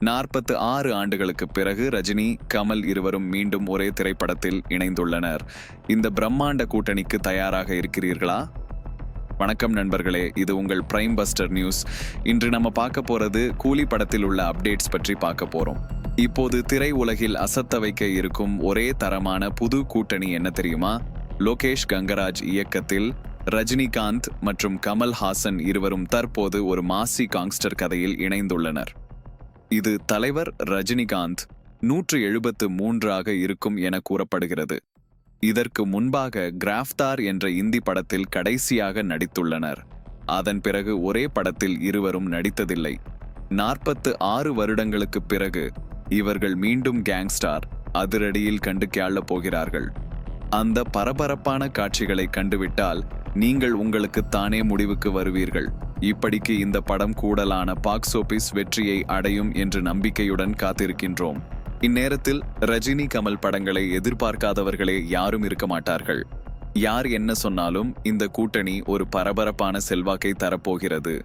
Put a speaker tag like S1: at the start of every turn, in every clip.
S1: நாற்பத்து ஆறு ஆண்டுகளுக்கு பிறகு ரஜினி கமல் இருவரும் மீண்டும் ஒரே திரைப்படத்தில் இணைந்துள்ளனர். இந்த பிரம்மாண்ட கூட்டணிக்கு தயாராக இருக்கிறீர்களா? வணக்கம் நண்பர்களே இது உங்கள் பிரைம் பஸ்டர் நியூஸ் இன்று நம்ம பார்க்க போறது கூலி படத்தில் உள்ள அப்டேட்ஸ் பற்றி பார்க்க போறோம். இப்போது திரை உலகில் அசத்த வைக்க இருக்கும் ஒரே தரமான புது கூட்டணி என்ன தெரியுமா? லோகேஷ் கங்கராஜ் இயக்கத்தில் ரஜினிகாந்த் மற்றும் கமல் ஹாசன் இருவரும் தற்போது ஒரு மாசி காங்ஸ்டர் கதையில் இணைந்துள்ளனர். இது தலைவர் ரஜினிகாந்த். நூற்று எழுபத்து மூன்றாக இருக்கும் என கூறப்படுகிறது. இதற்கு முன்பாக கிராஃப்தார் என்ற இந்தி படத்தில் கடைசியாக நடித்துள்ளனர். அதன் பிறகு ஒரே படத்தில் இருவரும் நடித்ததில்லை. நாற்பத்து ஆறு வருடங்களுக்குப் பிறகு இவர்கள் மீண்டும் கேங்ஸ்டார் அதிரடியில் கண்டு கேளப் போகிறார்கள். அந்த பரபரப்பான காட்சிகளை கண்டுவிட்டால் நீங்கள் உங்களுக்கு தானே முடிவுக்கு வருவீர்கள். இப்படிக்கு இந்த படம் கூடலான பாக்ஸ் ஆபீஸ் வெற்றியை அடையும் என்று நம்பிக்கையுடன் காத்திருக்கின்றோம். இந்நேரத்தில் ரஜினி கமல் படங்களை எதிர்பார்க்காதவர்களே யாரும் இருக்க மாட்டார்கள். யார் என்ன சொன்னாலும் இந்த கூட்டணி ஒரு பரபரப்பான செல்வாக்கை தரப்போகிறது.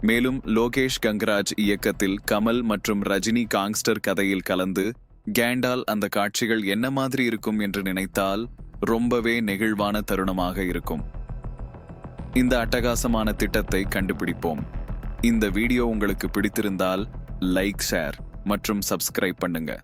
S1: மேலும் லோகேஷ் கங்கராஜ் இயக்கத்தில் கமல் மற்றும் ரஜினி காங்ஸ்டர் கதையில் கலந்து கேண்டால் அந்த காட்சிகள் என்ன மாதிரி இருக்கும்? என்று நினைத்தால் ரொம்பவே நெகிழ்வான தருணமாக இருக்கும். இந்த அட்டகாசமான திட்டத்தை கண்டுபிடிப்போம். இந்த வீடியோ உங்களுக்கு பிடித்திருந்தால் லைக் ஷேர் மற்றும் சப்ஸ்கிரைப் பண்ணுங்கள்